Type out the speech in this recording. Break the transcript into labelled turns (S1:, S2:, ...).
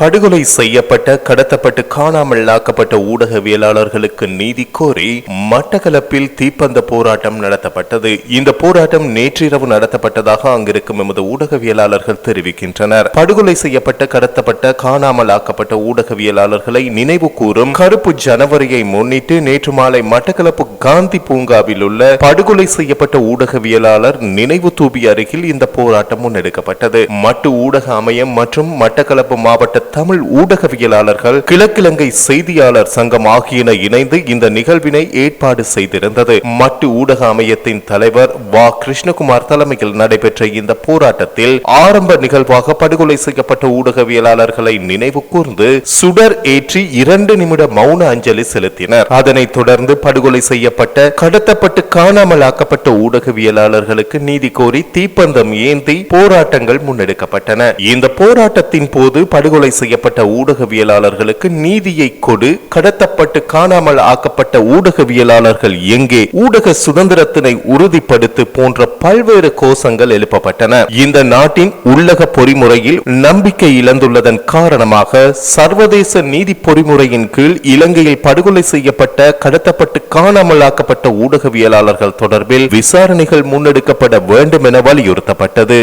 S1: படுகொலை செய்யப்பட்ட கடத்தப்பட்டு காணாமல் ஆக்கப்பட்ட ஊடகவியலாளர்களுக்கு நீதி கோரி மட்டக்களப்பில் தீப்பந்த போராட்டம் நடத்தப்பட்டது. இந்த போராட்டம் நேற்றிரவு நடத்தப்பட்டதாக அங்கிருக்கும் எமது ஊடகவியலாளர்கள் தெரிவிக்கின்றனர். படுகொலை செய்யப்பட்ட கடத்தப்பட்ட காணாமல் ஆக்கப்பட்ட ஊடகவியலாளர்களை நினைவு கூறும் கருப்பு ஜனவரியை முன்னிட்டு நேற்று மாலை மட்டக்களப்பு காந்தி பூங்காவில் உள்ள படுகொலை செய்யப்பட்ட ஊடகவியலாளர் நினைவு தூபி அருகில் இந்த போராட்டம் முன்னெடுக்கப்பட்டது. மட்டு ஊடக அமையம் மற்றும் மட்டக்களப்பு மாவட்ட தமிழ் ஊடகவியலாளர்கள் கிழக்கிழங்கை செய்தியாளர் சங்கம் ஆகியன இணைந்து இந்த நிகழ்வினை ஏற்பாடு செய்திருந்தது. மட்டு ஊடக அமையத்தின் தலைவர் வா. கிருஷ்ணகுமார் தலைமையில் நடைபெற்ற இந்த போராட்டத்தில் ஆரம்ப நிகழ்வாக படுகொலை செய்யப்பட்ட ஊடகவியலாளர்களை நினைவு கூர்ந்து சுடர் ஏற்றி இரண்டு நிமிட மௌன அஞ்சலி செலுத்தினர். அதனைத் தொடர்ந்து படுகொலை செய்யப்பட்ட கடத்தப்பட்டு காணாமல் ஆக்கப்பட்ட ஊடகவியலாளர்களுக்கு நீதி கோரி தீப்பந்தம் ஏந்தி போராட்டங்கள் முன்னெடுக்கப்பட்டன. இந்த போராட்டத்தின் போது படுகொலை செய்யப்பட்ட ஊடகவியலாளர்களுக்கு நீதியை கொடு கடத்தப்பட்டு காணாமல் ஆக்கப்பட்ட ஊடகவியலாளர்கள் எங்கே? ஊடக சுதந்திரத்தினை உறுதிப்படுத்து போன்ற பல்வேறு கோஷங்கள் எழுப்பப்பட்டன. இந்த நாட்டின் உள்ளக பொறிமுறையில் நம்பிக்கை இழந்துள்ளதன் காரணமாக சர்வதேச நீதி பொறிமுறையின் கீழ் இலங்கையில் படுகொலை செய்யப்பட்ட கடத்தப்பட்டு காணாமல் ஆக்கப்பட்ட ஊடகவியலாளர்கள் தொடர்பில் விசாரணைகள் முன்னெடுக்கப்பட வேண்டும் என வலியுறுத்தப்பட்டது.